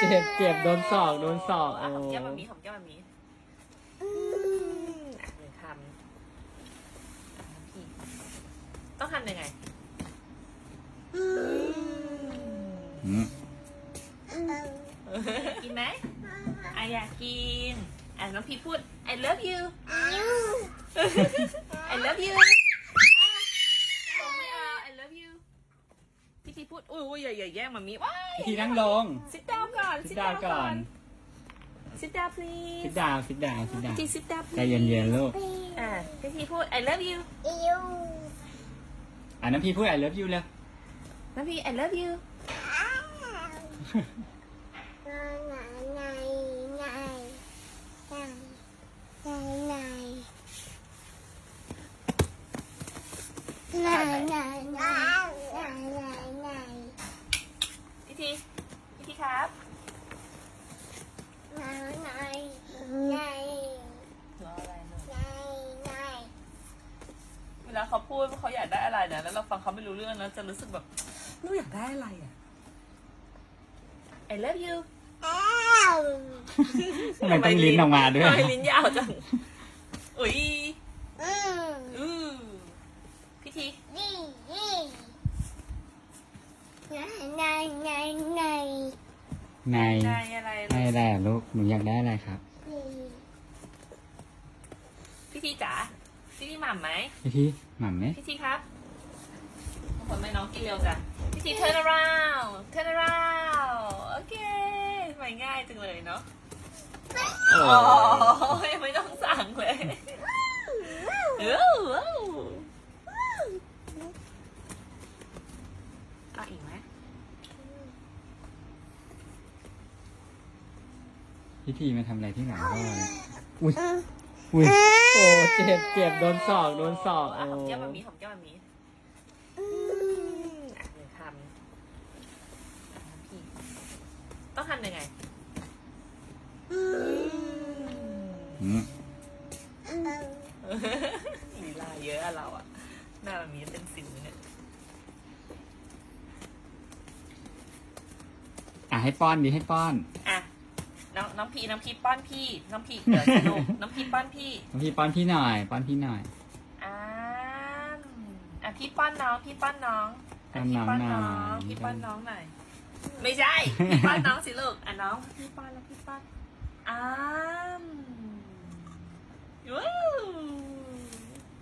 เจ็บเจ็บโดนศอกโดนศอกอะโอ้หอมแก้มแบบนี้หอมแก้มแบบนี้อะหนึ่งคำอะพี่ต้องทำยังไงอืมกินไหมอะอยากกินอะน้องพี่พูด I love you I love you อะไม่เอา I love you พี่ทีพูด อุ้ยอุ้ยอย่าอย่าแย่งมามีว้ายพี่ทีนั่งลง sit down ก่อน sit down ก่อน sit down please ซิดดาวซิดดาวซิดดาวพี่ที sit down ใจ please เย็นๆลูก อะพี่ทีพูด I love you อะน้ำพี่พูด I love you เร็วน้องพี่ I love you พี่ ทีพี่ทีครับรออะไรลูกเวลาเขาพูดว่าเขาอยากได้อะไรเนี่ยแล้วเราฟังเขาไม่รู้เรื่องแล้วจะรู้สึกแบบลูกอยากได้อะไรอะ I love you ทำไมต้องลิ้นออกมาด้วย ทำไมลิ้นยาวจัง อุ้ยอือพี่ที ในนายอะไรให้อะไรอะลูกหนูอยากได้อะไรครับพี่ทีจ๋าพี่ทีหม่ำไหมพี่ทีหม่ำไหมพี่ทีครับบางคนไม่น้องกินเร็วจ้ะพี่ที turn around turn around โอเคไม่ง่ายจังเลยเนาะ โอ้ โอ้ยไม่ต้องสั่งเลยเอ้าเอ้าเอาอีกไหม พี่ ทีมาทำอะไรที่หลังพ่อเนี่ยอุ้ยอุ้ยโอ้เจ็บเจ็บโดนศอกโดนศอกอะโอ้หอมแก้มแบบนี้หอมแก้มแบบนี้อะหนึ่งคำอะพี่ต้องทำยังไงอืมลีลาเยอะอะเราอะหน้าแบบนี้เป็นสิวเนี่ยอะให้ป้อนดิให้ป้อน อะน้องน้องพีน้องพีป้อนพี่ น้องพีเดี๋ยวสนุกน้องพีป้อนพี่พี่ป้อนพี่หน่อยป้อนพี่หน่อยอ่าอะพี่ป้อนน้องพี่ป้อนน้องอะพี่ป้อนน้องพี่ป้อนน้องหน่อยไม่ใช่พี่ป้อนน้องสิลูกอะน้องพี่ป้อนแล้วพี่ป้อนอ้ามว้าว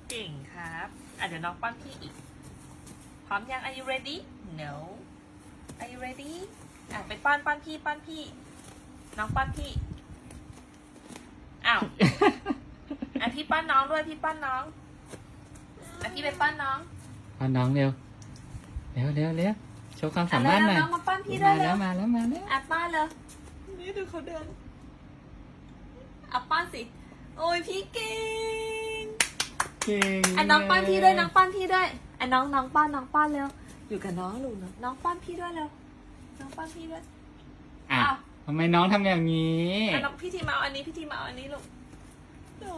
เก่งครับอะเดี๋ยวน้องป้อนพี่อีกพร้อมยัง Are you ready No Are you ready อะไปป้อนป้อนพี่ป้อนพี่ น้องป้อนพี่อ้าวอะพี่ป้อนน้องด้วยพี่ป้อนน้องอะพี่ไปป้อนน้องป้อนน้องเร็วเร็วเร็วเร็วโชว์ความสามารถหน่อยน้องมาป้อนพี่ด้วมายเร็แล้ววมาแล้วมาแล้วอะป้อนเลยนี่ดูเขาเดินอะป้อนสิโอ้ยพี่เก่ง เก่งอะน้องป้อนพี่ด้วยน้องป้อนพี่ด้วยอะน้องน้องป้อนน้องป้อนเร็วอยู่กับน้องลูกนะน้องป้อนพี่ด้วยเร็วน้องป้อนพี่ด้วยอะอ้าว ทำไมน้องทำอย่างนี้ อะน้องพี่ทีมาเอาอันนี้พี่ทีมาเอาอันนี้ลูกโอ้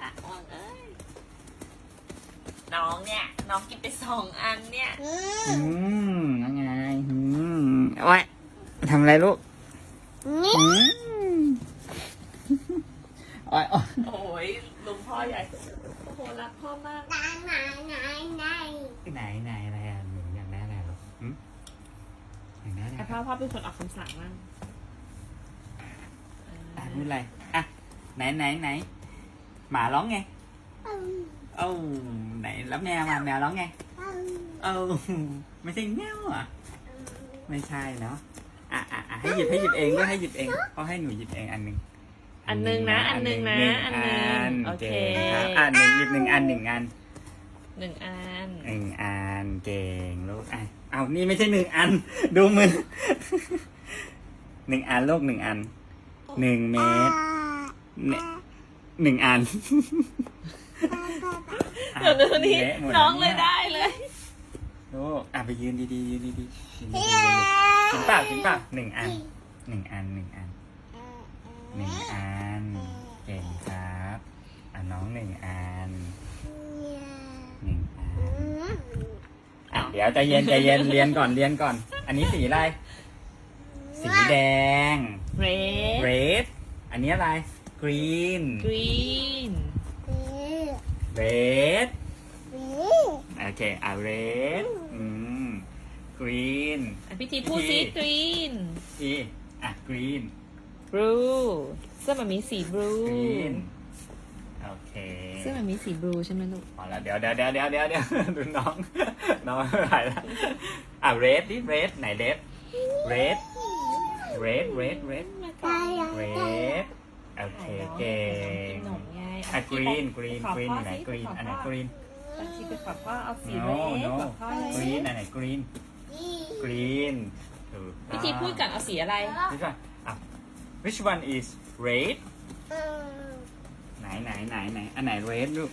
อะวางเอ้ยน้องเนี่ย น้องกินไปสองอันเนี่ย อืมยังไงอืมโอ้ยทำอะไรลูกอืมโอ้ยโอ้ยโอ้ยลุงพ่อใหญ่ โอ้โหรักพ่อมาก ไหนไหนอะไร พ่อพ่อเป็นคนออกคำสั่งมั่งอะพูดอะไรอะไหนไหนไหนหมาร้องไงเอ้าไหนแล้วแมวมาแมวร้องไงเอ้าไม่ใช่แมวอะไม่ใช่เนาะอะอะอะให้หยิบให้หยิบเองด้วยให้หยิบเองเขาให้หนูหยิบเองอันหนึ่งอันหนึงนะอันหนึงนะหนึ่งอันหนึงโอเคก่งครับอะหนึ่งหยิบหนึ่งอันหนึ่งอันหนึ่งอันหนึ่งอันเก่งลูกอะ เอานี่ไม่ใช่หนึ่งอัน ดูมือหนึ่งอันลูกหนึ่งอันหนึ่งเมตรเนี่ยหนึ่งอันเดี๋ยวดูนี่ะหมดน้องแวเลยได้เลยลูกอะไปยืนดีๆยืนดีๆยืนดีๆยืนดีๆถึงเปล่าถึงเปล่าหนึ่งอันหนึ่งอันหนึ่งอันหนึ่งอัน เก่งครับอะน้องหนึ่งอัน หนึ่งอัน อะเดี๋ยวใจเย็นใจเย็นเรียนก่อนเรียนก่อน อันนี้สีอะไร สีแดง red red อันนี้อะไร green green red โอเค อะ red อืม green อะพี่ทีพูดสิ green อีอะ green blue เสื้อมันมีสี blue green โอเคเสื้อมันมีสี blue ใช่ไหมลูกพอแล้วเดี๋ยวเดี๋ยวเดี๋ยวเดี๋ยวเดี๋ยวเดี๋ยวดูน้อง น้องไม่ไหวแล้วอะ red ดิ red ไหน red red red red red red โอเคเก่งกินขนมไงอะ green green ขอ green พ่อยู่ไหนสิ green ขอันไหนพ่ green อะชีไปขอพ่อเอาสี no red no ขอพ่อเลย green อันไหน green green ถูกต้องพี่ทีพูดกันเอาสีอะไร which one อะ which one is red ไหนไหนไหนไหนอันไหน red ลูก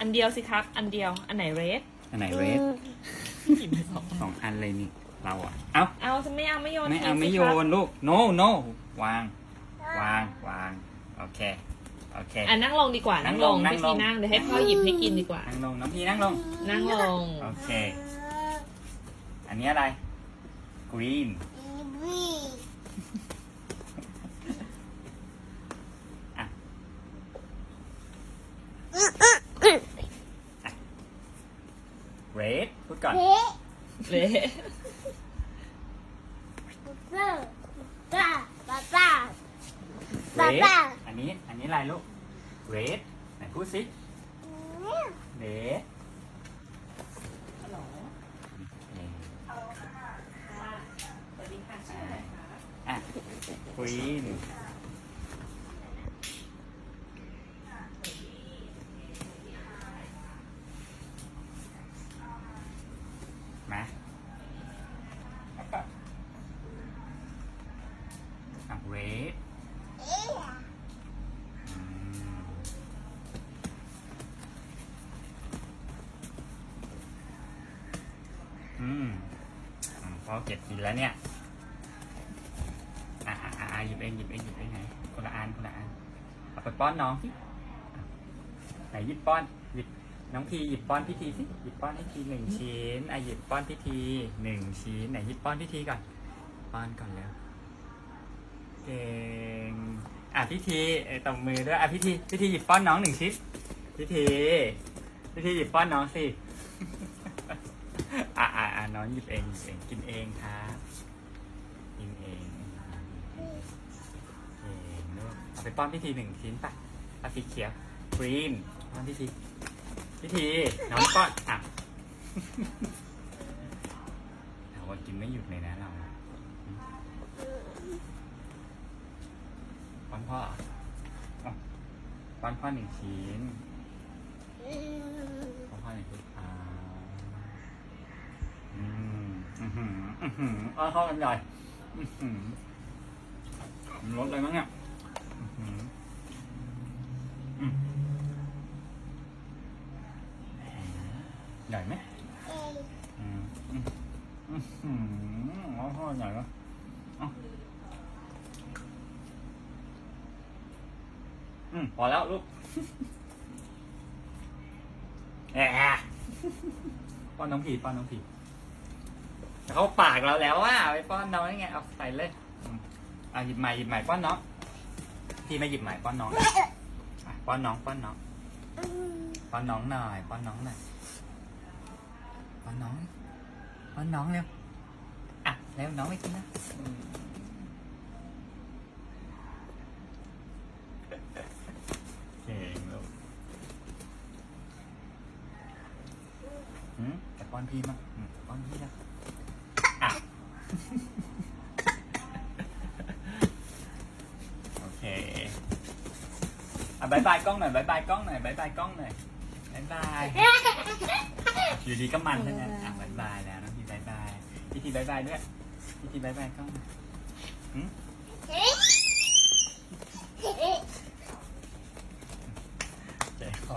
อันเดียวสิครับ อันเดียว อันไหน red อันไหน red หยิบมาสองอันสองอันเลยนี่ เราอะ เอ้าเอาจะไม่เอาไม่โยนไม่เอาทิ้งสิไม่โยครับนลูก no no วาง วางวางโอเคโอเคอะนั่งลงดีกว่า นั่นั่งงลลงงนั่งพี่ลทีงนั่งเดี๋ยวให้พ่อหยิบให้กินดีกว่า นั่งลงน้องพีนั่งลง นั่งลง โอเค อันนี้อะไร green อะ red พูด ก่อนเละ red อันนี้ อันนี้อะไรลูก red ไหนพูดสิ red ฮัลโหลสวัสดีค่ะชื่ออะไรคะอะ green มา แล้วก็อะ red อืมพอเก็บกินแล้วเนี่ย อะอะอะอะหยิบเองหยิบเองหยิบเองไหนคนละอันคนละอันเอาไปป้อนน้องสิไหนหยิบป้อนหยิบ น้องพีหยิบป้อนพิธีสิหยิบป้อนให้ทีหนึ่งชิ้นอะหยิบป้อนพิธีหนึ่งชิ้นไหนหยิบป้อนพิธีก่อนป้อนก่อนแล้วเก่งอะพิธีเอ้ยตบมือด้วยอะพิธีพิธีหยิบป้อนน้องหนึ่งชิ้นพิธีพิธีหยิบป้อนน้องสิอะอะอะน้องหยิบเองหยิบเองกินเองครับกินเองเองลูกเอาไปป้อนพิธีหนึ่งชิ้นป่ะเอาสีเขียวกรีนป้อนพิธี พิธีน้องป้อนอะเราว่ากินไม่หยุดเลยนะเราป้อนพ่ออะป้อนพ่อหนึ่งชิ้นป้อนพ่อหนึ่งชิ้นอ่าอืมอือหืออือหืออ้อเข้ากันใหญ่อือหือมันรสอะไรมั้งเนี่ยอื้อหืออืมใหญ่ไหมอืมอืม อื้อหือเอาพ่อใหญ่แล้วเอาอืมพอแล้วลูกแอะป้อนน้องผีป้อนน้องผีเขาปากเราแล้วว่าไปป้อนน้องยังไงเอาใส่เลยอืมอะหยิบใหม่หยิบใหม่ป้อนน้องพี่ไม่หยิบใหม่ป้อนน้องอะป้อนน้องป้อนน้องป้อนน้องหน่อยป้อนน้องหน่อยป้อนน้องป้อนน้องเร็ว อะเร็วน้องไม่กินนะอืมเก่งลูกหืมแต่ป้อนพี่มั้งอืมป้อนพี่นะอะโอเคอะบายบายกล้องหน่อยบายบายกล้องหน่อยบายบายกล้องหน่อยบายบายอยู่ดีก็มันใช่ไหมอะบายบายแล้วน้องพี่บายบายพี่ทีบายบายด้วย พี่ทีบายบายกล้องหน่อยหืมใจคอ